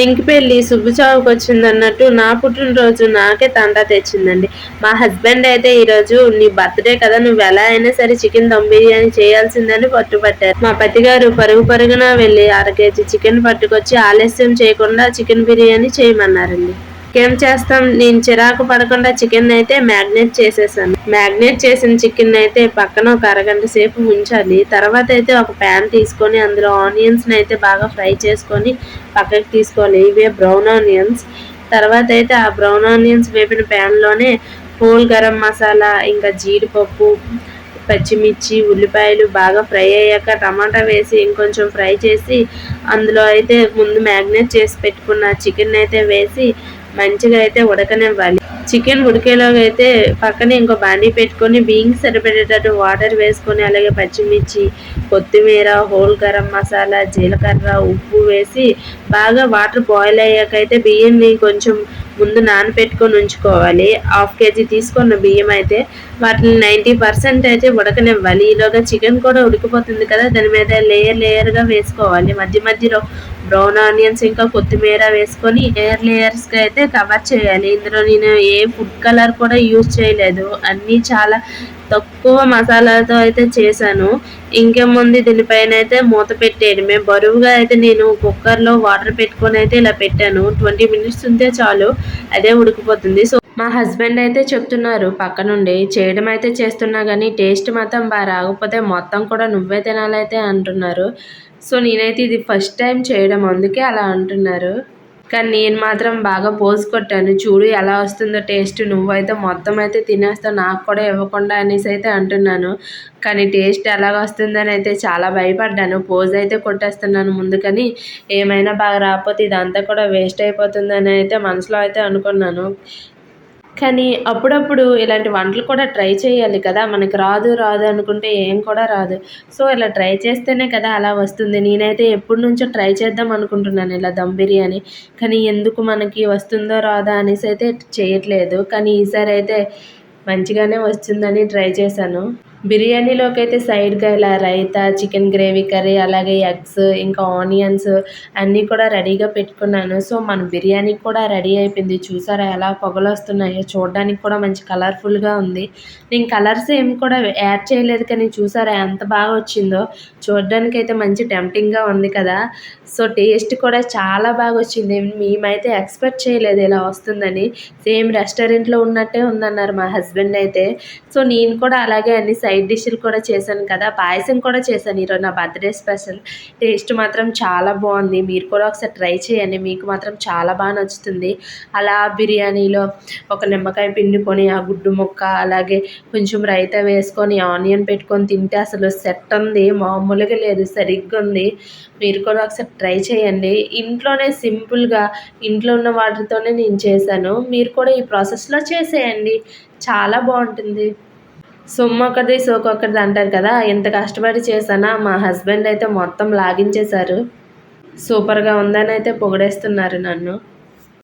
ఇంకి పెళ్ళి శుభచావుకు వచ్చింది అన్నట్టు నా పుట్టినరోజు నాకే తండా తెచ్చిందండి. మా హస్బెండ్ అయితే ఈరోజు నీ బర్త్డే కదా నువ్వు ఎలా అయినా సరే చికెన్ దమ్ బిర్యానీ చేయాల్సిందని పట్టుపట్టారు మా పతిగారు పరుగు పరుగున వెళ్ళి అర కేజీ చికెన్ పట్టుకొచ్చి ఆలస్యం చేయకుండా చికెన్ బిర్యానీ చేయమన్నారండి. ఏం చేస్తాం? నేను చిరాకు పడకుండా చికెన్ అయితే మ్యాగ్నేట్ చేసేసాను. మ్యాగ్నేట్ చేసిన చికెన్ అయితే పక్కన ఒక అరగంట సేపు ఉంచాలి. తర్వాత అయితే ఒక ప్యాన్ తీసుకొని అందులో ఆనియన్స్ అయితే బాగా ఫ్రై చేసుకొని పక్కకి తీసుకోవాలి. ఇవే బ్రౌన్ ఆనియన్స్ తర్వాత అయితే ఆ బ్రౌన్ ఆనియన్స్ వేపిన ప్యాన్లోనే హోల్ గరం మసాలా ఇంకా జీడిపప్పు పచ్చిమిర్చి ఉల్లిపాయలు బాగా ఫ్రై అయ్యాక టమాటా వేసి ఇంకొంచెం ఫ్రై చేసి అందులో అయితే ముందు మ్యాగ్నేట్ చేసి పెట్టుకున్న చికెన్ అయితే వేసి మంచిగా అయితే ఉడకనివ్వాలి. చికెన్ ఉడికేలాగా అయితే పక్కనే ఇంకో బాండీ పెట్టుకొని బియ్యం సరిపడేటట్టు వాటర్ వేసుకొని అలాగే పచ్చిమిర్చి కొత్తిమీర హోల్ గరం మసాలా జీలకర్ర ఉప్పు వేసి బాగా వాటర్ బాయిల్ అయ్యాక అయితే బియ్యంని కొంచెం ముందు నానపెట్టుకొని ఉంచుకోవాలి. హాఫ్ కేజీ తీసుకున్న బియ్యం అయితే వాటిని నైంటీ పర్సెంట్ అయితే ఉడకనివ్వాలి. ఈలోగా చికెన్ కూడా ఉడికిపోతుంది కదా దాని మీద లేయర్ లేయర్గా వేసుకోవాలి. మధ్య మధ్యలో బ్రౌన్ ఆనియన్స్ ఇంకా కొత్తిమీర వేసుకొని లేయర్ లేయర్స్గా అయితే కవర్ చేయాలి. ఇందులో నేను ఏ ఫుడ్ కలర్ కూడా యూజ్ చేయలేదు. అన్నీ చాలా తక్కువ మసాలాతో అయితే చేశాను. ఇంకేముంది? దీనిపైన అయితే మూత పెట్టేయడమే బరువుగా అయితే నేను కుక్కర్లో వాటర్ పెట్టుకొని అయితే ఇలా పెట్టాను. ట్వంటీ మినిట్స్ ఉంటే చాలు. అదే ఉడికిపోతుంది. సో మా హస్బెండ్ అయితే చెప్తున్నారు పక్క నుండి చేయడం అయితే చేస్తున్నా కానీ టేస్ట్ మాత్రం బాగా రాకపోతే మొత్తం కూడా నువ్వే తినాలైతే అంటున్నారు. సో నేనైతే ఇది ఫస్ట్ టైం చేయడం అందుకే అలా అంటున్నారు. కానీ నేను మాత్రం బాగా పోసి కొట్టాను. చూడు ఎలా వస్తుందో టేస్ట్ నువ్వైతే మొత్తం అయితే తినేస్తావు నాకు కూడా ఇవ్వకుండా అనేసి అయితే అంటున్నాను. కానీ టేస్ట్ ఎలా వస్తుందని అయితే చాలా భయపడ్డాను. పోజ్ అయితే కొట్టేస్తున్నాను ముందుకని. ఏమైనా బాగా రాకపోతే ఇదంతా కూడా వేస్ట్ అయిపోతుందని అయితే మనసులో అయితే అనుకున్నాను. కానీ అప్పుడప్పుడు ఇలాంటి వంటలు కూడా ట్రై చేయాలి కదా. మనకి రాదు రాదు అనుకుంటే ఏం కూడా రాదు. సో ఇలా ట్రై చేస్తేనే కదా అలా వస్తుంది. నేనైతే ఎప్పటి నుంచో ట్రై చేద్దాం అనుకుంటున్నాను ఇలా దమ్ బిర్యానీ. కానీ ఎందుకు మనకి వస్తుందో రాదా అనేసి అయితే చేయట్లేదు. కానీ ఈసారి అయితే మంచిగానే వస్తుందని ట్రై చేశాను. బిర్యానీలోకి అయితే సైడ్గా ఇలా రైతా చికెన్ గ్రేవీ కర్రీ అలాగే ఎగ్స్ ఇంకా ఆనియన్స్ అన్నీ కూడా రెడీగా పెట్టుకున్నాను. సో మన బిర్యానీ కూడా రెడీ అయిపోయింది. చూసారా ఎలా పొగలు వస్తున్నాయో చూడడానికి కూడా మంచి కలర్ఫుల్గా ఉంది. నేను కలర్స్ ఏం కూడా యాడ్ చేయలేదు కానీ చూసారా ఎంత బాగా వచ్చిందో. చూడడానికి అయితే మంచి టెంప్టింగ్గా ఉంది కదా. సో టేస్ట్ కూడా చాలా బాగా వచ్చింది. మేమైతే ఎక్స్పెక్ట్ చేయలేదు ఇలా వస్తుందని. సేమ్ రెస్టారెంట్లో ఉన్నట్టే ఉందన్నారు మా హస్బెండ్ అయితే. సో నేను కూడా అలాగే అన్ని సైడ్ డిష్లు కూడా చేశాను కదా పాయసం కూడా చేశాను ఈరోజు నా బర్త్డే స్పెషల్. టేస్ట్ మాత్రం చాలా బాగుంది. మీరు కూడా ఒకసారి ట్రై చేయండి. మీకు మాత్రం చాలా బాగా నచ్చుతుంది. అలా బిర్యానీలో ఒక నిమ్మకాయ పిండుకొని ఆ గుడ్డు ముక్క అలాగే కొంచెం రైతా వేసుకొని ఆనియన్ పెట్టుకొని తింటే అసలు సెట్ ఉంది. మామూలుగా లేదు సరిగ్గా ఉంది. మీరు కూడా ఒకసారి ట్రై చేయండి. ఇంట్లోనే సింపుల్గా ఇంట్లో ఉన్న వాటితోనే నేను చేశాను. మీరు కూడా ఈ ప్రాసెస్లో చేసేయండి. చాలా బాగుంటుంది. సొమ్మొక్కది ఒకటి అంటారు కదా ఎంత కష్టపడి చేశానా మా హస్బెండ్ అయితే మొత్తం లాగించేశారు. సూపర్గా ఉందని అయితే పొగిడేస్తున్నారు నన్ను.